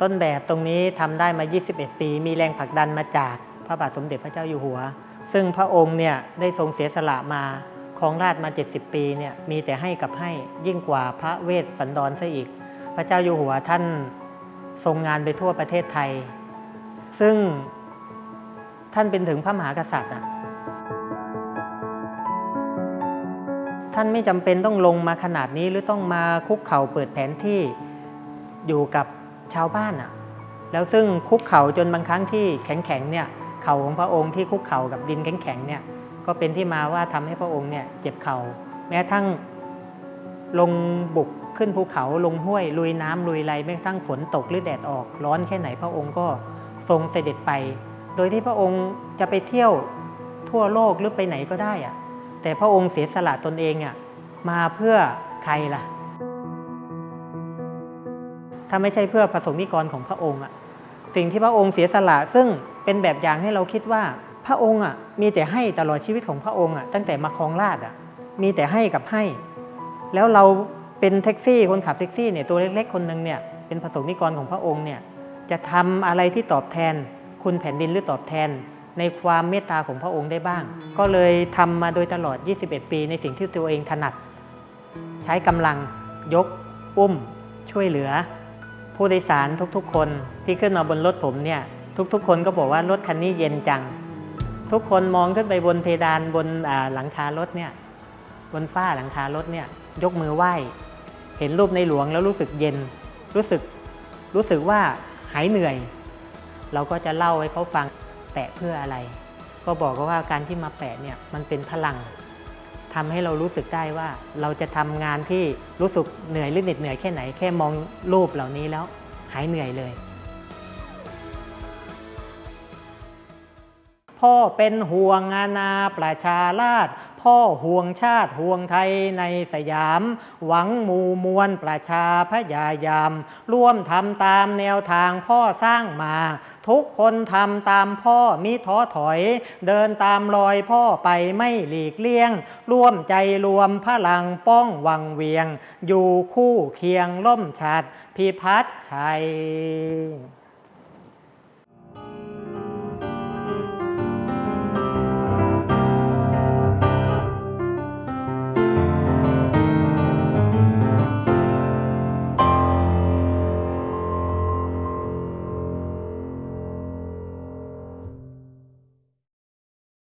ต้นแบบตรงนี้ทำได้มา 21 ปี มีแรงผลักดันมาจากพระบาทสมเด็จพระเจ้าอยู่หัว ซึ่งพระองค์เนี่ยได้ทรงเสียสละมาของราชมา 70 ปีเนี่ยมีแต่ให้กับให้ยิ่งกว่าพระเวสสันดรซะอีก พระเจ้าอยู่หัวท่านทรงงานไปทั่วประเทศไทย ซึ่งท่านเป็นถึงพระมหากษัตริย์อะท่านไม่จำเป็นต้องลงมาขนาดนี้หรือต้องมาคุกเข่าเปิดแผนที่อยู่กับ ชาวบ้านอะแล้วซึ่งคุกเข่าจนบางครั้งที่แข็งๆเนี่ยเข่าของพระองค์ที่คุกเข่ากับดินแข็งๆเนี่ยก็เป็นที่มาว่าทำให้พระองค์เนี่ยเจ็บเข่าแม้กระทั่งลงบุกขึ้นภูเขาลงห้วย ลุยน้ำลุยไรแม้กระทั่งฝนตกหรือแดดออก ร้อนแค่ไหนพระองค์ก็ทรงเสด็จไป โดยที่พระองค์จะไปเที่ยวทั่วโลกหรือไปไหนก็ได้อะแต่พระองค์เสียสละตนเองอะมาเพื่อใครล่ะ ถ้าไม่ใช่เพื่อประสงค์นิกรของพระองค์อะสิ่งที่พระองค์เสียสละซึ่งเป็นแบบอย่างให้เราคิดว่า พระองค์อะมีแต่ให้ตลอดชีวิตของพระองค์อะตั้งแต่มาครองราชย์อะมีแต่ให้กับให้ แล้วเราเป็นแท็กซี่คนขับแท็กซี่เนี่ยตัวเล็กๆคนหนึ่งเนี่ยเป็นประสงค์นิกรของพระองค์เนี่ยจะทำอะไรที่ตอบแทน คุณแผ่นดินหรือตอบแทน ในความเมตตาของพระองค์ได้บ้าง ก็เลยทำมาโดยตลอด 21 ปีในสิ่งที่ตัวเองถนัด ใช้กำลังยก อุ้ม ช่วยเหลือ ผู้โดยสารทุกๆ คนที่ขึ้นมาบนรถผมเนี่ย ทุกๆ คนก็บอกว่ารถคันนี้เย็นจัง ทุกคนมองขึ้นไปบนเพดานบนหลังคารถเนี่ย บนฝ้าหลังคารถเนี่ย ยกมือไหว้ เห็นรูปในหลวงแล้วรู้สึกเย็น รู้สึกรู้สึกว่าหายเหนื่อย เราก็จะเล่าให้เขาฟังแปะเพื่ออะไร ก็บอกเขาว่าการที่มาแปะเนี่ยมันเป็นพลัง ทำให้เรารู้สึกได้ว่า เราจะทำงานที่รู้สึกเหนื่อยหรือเหน็ดเหนื่อยแค่ไหนแค่มองรูปเหล่านี้แล้วหายเหนื่อยเลย พ่อเป็นห่วงอาณาประชาราษฎร์พ่อห่วงชาติห่วงไทยในสยาม หวังหมู่มวลประชาพยายาม ร่วมทำตามแนวทางพ่อสร้างมา ทุกคนทำตามพ่อมิท้อถอย เดินตามรอยพ่อไปไม่หลีกเลี่ยง ร่วมใจรวมพลังป้องวังเวียง อยู่คู่เคียงล่มชัดพิพัฒน์ชัย